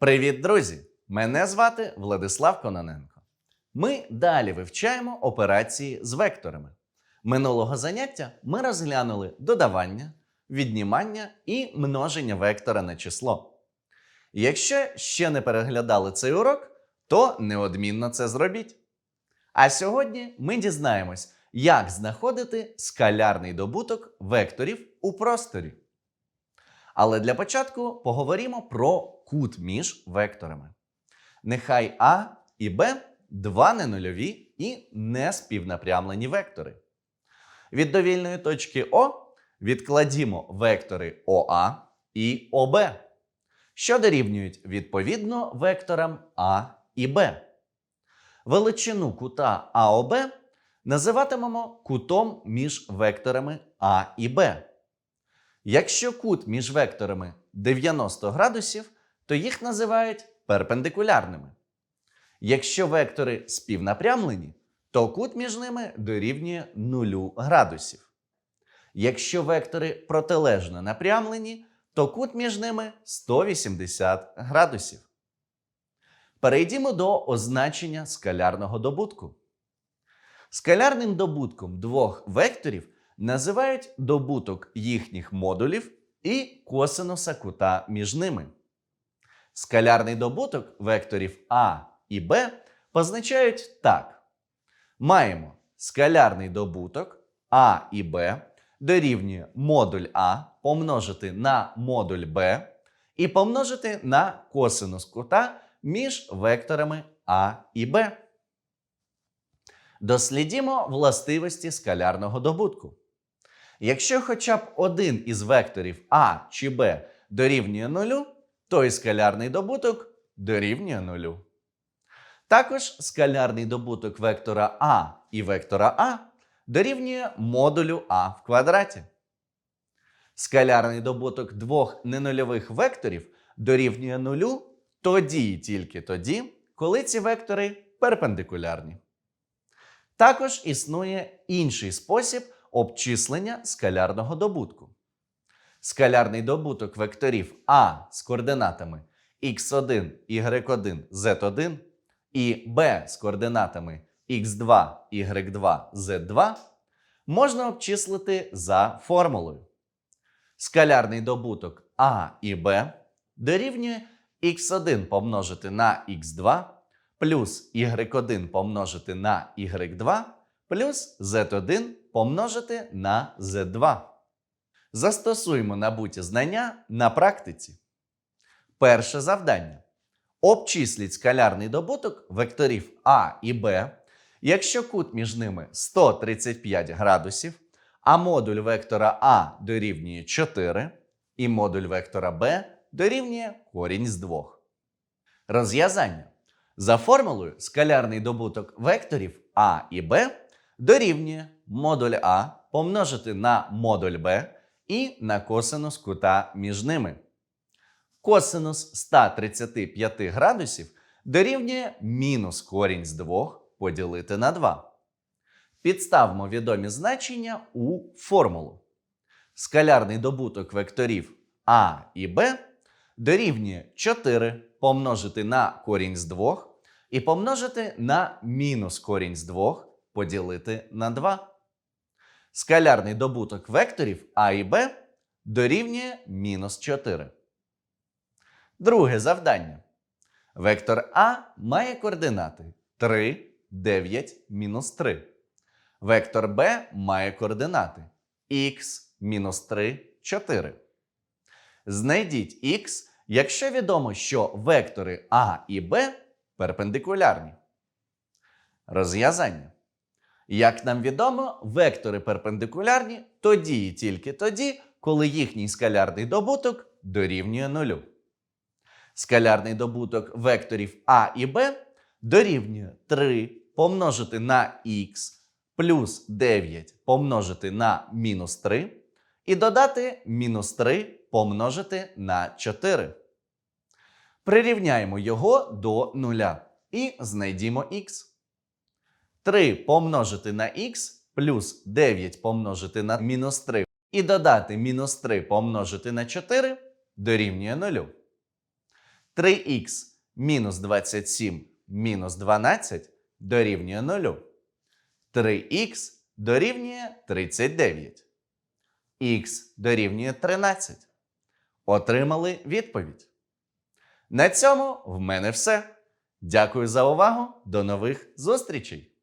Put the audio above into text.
Привіт, друзі! Мене звати Владислав Кононенко. Ми далі вивчаємо операції з векторами. Минулого заняття ми розглянули додавання, віднімання і множення вектора на число. Якщо ще не переглядали цей урок, то неодмінно це зробіть. А сьогодні ми дізнаємось, як знаходити скалярний добуток векторів у просторі. Але для початку поговоримо про кут між векторами. Нехай А і Б два ненульові і неспівнапрямлені вектори. Від довільної точки О відкладімо вектори ОА і ОБ, що дорівнюють відповідно векторам А і Б. Величину кута АОБ називатимемо кутом між векторами А і Б. Якщо кут між векторами 90 градусів, то їх називають перпендикулярними. Якщо вектори співнапрямлені, то кут між ними дорівнює 0 градусів. Якщо вектори протилежно напрямлені, то кут між ними 180 градусів. Перейдімо до означення скалярного добутку. Скалярним добутком двох векторів називають добуток їхніх модулів і косинуса кута між ними. Скалярний добуток векторів А і Б позначають так: маємо скалярний добуток А і Б дорівнює модуль А помножити на модуль Б і помножити на косинус кута між векторами А і Б. Дослідімо властивості скалярного добутку. Якщо хоча б один із векторів А чи Б дорівнює нулю, то і скалярний добуток дорівнює нулю. Також скалярний добуток вектора А і вектора А дорівнює модулю А в квадраті. Скалярний добуток двох ненульових векторів дорівнює нулю тоді і тільки тоді, коли ці вектори перпендикулярні. Також існує інший спосіб обчислення скалярного добутку. Скалярний добуток векторів А з координатами x1, y1, z1 і b з координатами x2, y2, z2 можна обчислити за формулою. Скалярний добуток А і Б дорівнює x1 помножити на x2 плюс y1 помножити на y2 плюс z1 помножити на z2. Застосуємо набуті знання на практиці. Перше завдання. Обчисліть скалярний добуток векторів А і Б, якщо кут між ними 135 градусів, а модуль вектора А дорівнює 4, і модуль вектора Б дорівнює корінь з 2. Розв'язання. За формулою скалярний добуток векторів А і Б дорівнює модуль А помножити на модуль Б і на косинус кута між ними. Косинус 135 градусів дорівнює мінус корінь з 2 поділити на 2. Підставмо відомі значення у формулу. Скалярний добуток векторів А і Б дорівнює 4 помножити на корінь з 2 і помножити на мінус корінь з 2 поділити на 2. Скалярний добуток векторів А і Б дорівнює мінус 4. Друге завдання. Вектор А має координати 3, 9, мінус 3. Вектор Б має координати х, мінус 3, 4. Знайдіть х, якщо відомо, що вектори А і Б перпендикулярні. Розв'язання. Як нам відомо, вектори перпендикулярні тоді і тільки тоді, коли їхній скалярний добуток дорівнює нулю. Скалярний добуток векторів А і Б дорівнює 3 помножити на х плюс 9 помножити на мінус 3 і додати мінус 3 помножити на 4. Прирівняємо його до нуля і знайдімо х. 3 помножити на х плюс 9 помножити на мінус 3 і додати мінус 3 помножити на 4 дорівнює 0. 3х мінус 27 мінус 12 дорівнює 0. 3х дорівнює 39. Х дорівнює 13. Отримали відповідь. На цьому в мене все. Дякую за увагу. До нових зустрічей!